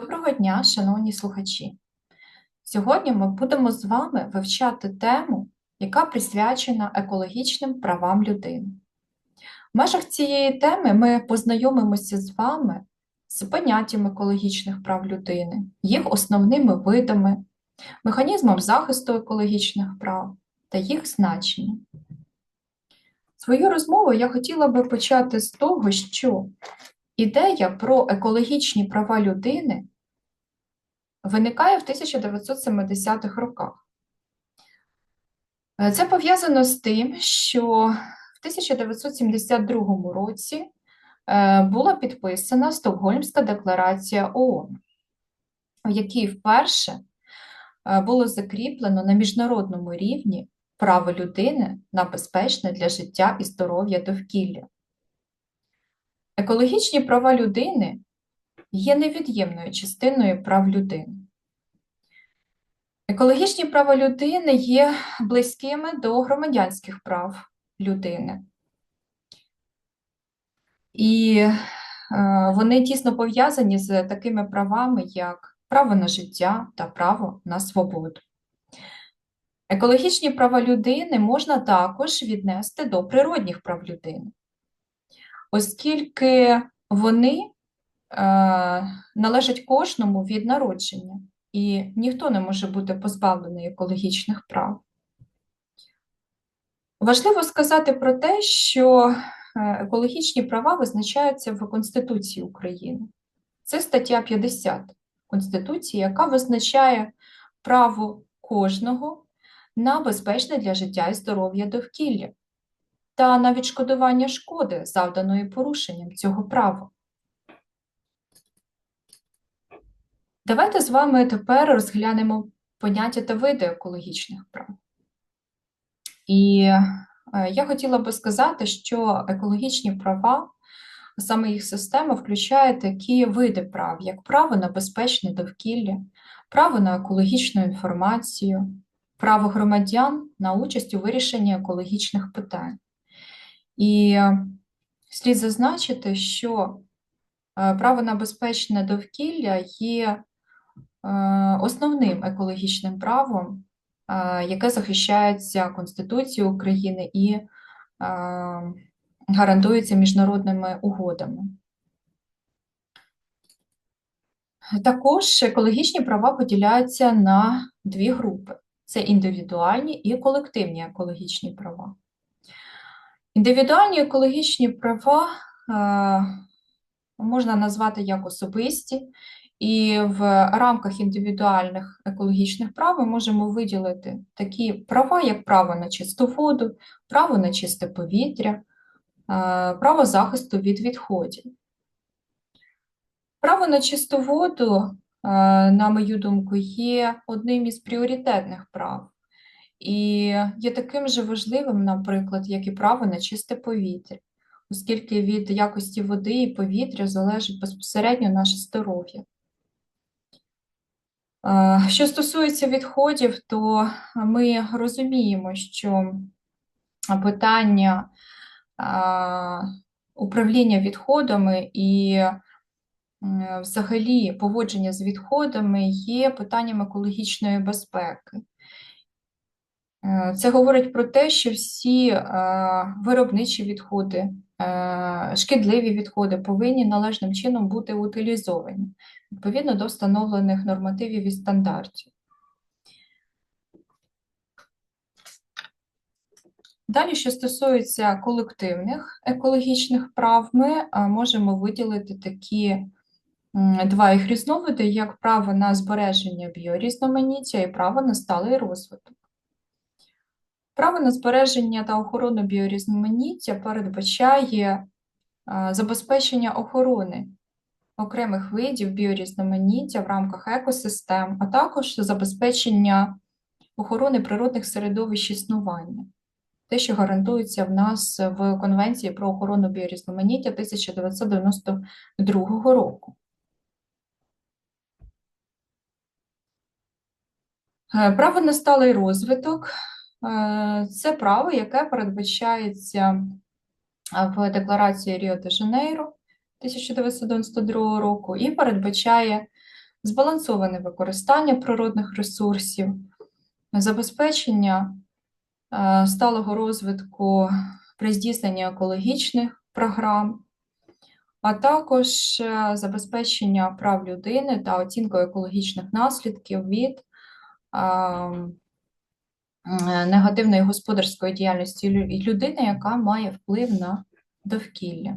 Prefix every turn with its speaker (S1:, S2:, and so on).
S1: Доброго дня, шановні слухачі! Сьогодні ми будемо з вами вивчати тему, яка присвячена екологічним правам людини. В межах цієї теми ми познайомимося з вами з поняттям екологічних прав людини, їх основними видами, механізмом захисту екологічних прав та їх значення. Свою розмову я хотіла би почати з того, що ідея про екологічні права людини виникає в 1970-х роках. Це пов'язано з тим, що в 1972 році е, була підписана Стокгольмська декларація ООН, в якій вперше е, було закріплено на міжнародному рівні право людини на безпечне для життя і здоров'я довкілля. Екологічні права людини є невід'ємною частиною прав людини. Екологічні права людини є близькими до громадянських прав людини. І е, вони тісно пов'язані з такими правами, як право на життя та право на свободу. Екологічні права людини можна також віднести до природних прав людини, оскільки вони е, належать кожному від народження, і ніхто не може бути позбавлений екологічних прав. Важливо сказати про те, що е, екологічні права визначаються в Конституції України. Це стаття 50 Конституції, яка визначає право кожного на безпечне для життя і здоров'я довкілля та на відшкодування шкоди, завданої порушенням цього права. Давайте з вами тепер розглянемо поняття та види екологічних прав. І е, я хотіла би сказати, що екологічні права, саме їх система, включає такі види прав, як право на безпечне довкілля, право на екологічну інформацію, право громадян на участь у вирішенні екологічних питань. І слід зазначити, що е, право на безпечне довкілля є Е, основним екологічним правом, е, яке захищається Конституцією України і е, гарантується міжнародними угодами. Також екологічні права поділяються на дві групи: це індивідуальні і колективні екологічні права. Індивідуальні екологічні права можна назвати як особисті, і в рамках індивідуальних екологічних прав ми можемо виділити такі права, як право на чисту воду, право на чисте повітря, е, право захисту від відходів. Право на чисту воду, е, на мою думку, є одним із пріоритетних прав. І є таким же важливим, наприклад, як і право на чисте повітря, оскільки від якості води і повітря залежить безпосередньо наше здоров'я. Що стосується відходів, то ми розуміємо, що питання управління відходами і взагалі поводження з відходами є питанням екологічної безпеки. Е, це говорить про те, що всі виробничі відходи, е, шкідливі відходи повинні належним чином бути утилізовані відповідно до встановлених нормативів і стандартів. Далі, що стосується колективних екологічних прав, ми можемо виділити такі два їх різновиди, як право на збереження біорізноманіття і право на сталий розвиток. Право на збереження та охорону біорізноманіття передбачає забезпечення охорони окремих видів біорізноманіття в рамках екосистем, а також забезпечення охорони природних середовищ існування, те, що гарантується в нас в Конвенції про охорону біорізноманіття 1992 року. Е, право на сталий розвиток е, це право, яке передбачається в декларації Ріо де Жанейро 1992 року і передбачає збалансоване використання природних ресурсів, забезпечення е, сталого розвитку при здійсненні екологічних програм, а також е, забезпечення прав людини та оцінку екологічних наслідків від е, е, негативної господарської діяльності лю- людини, яка має вплив на довкілля.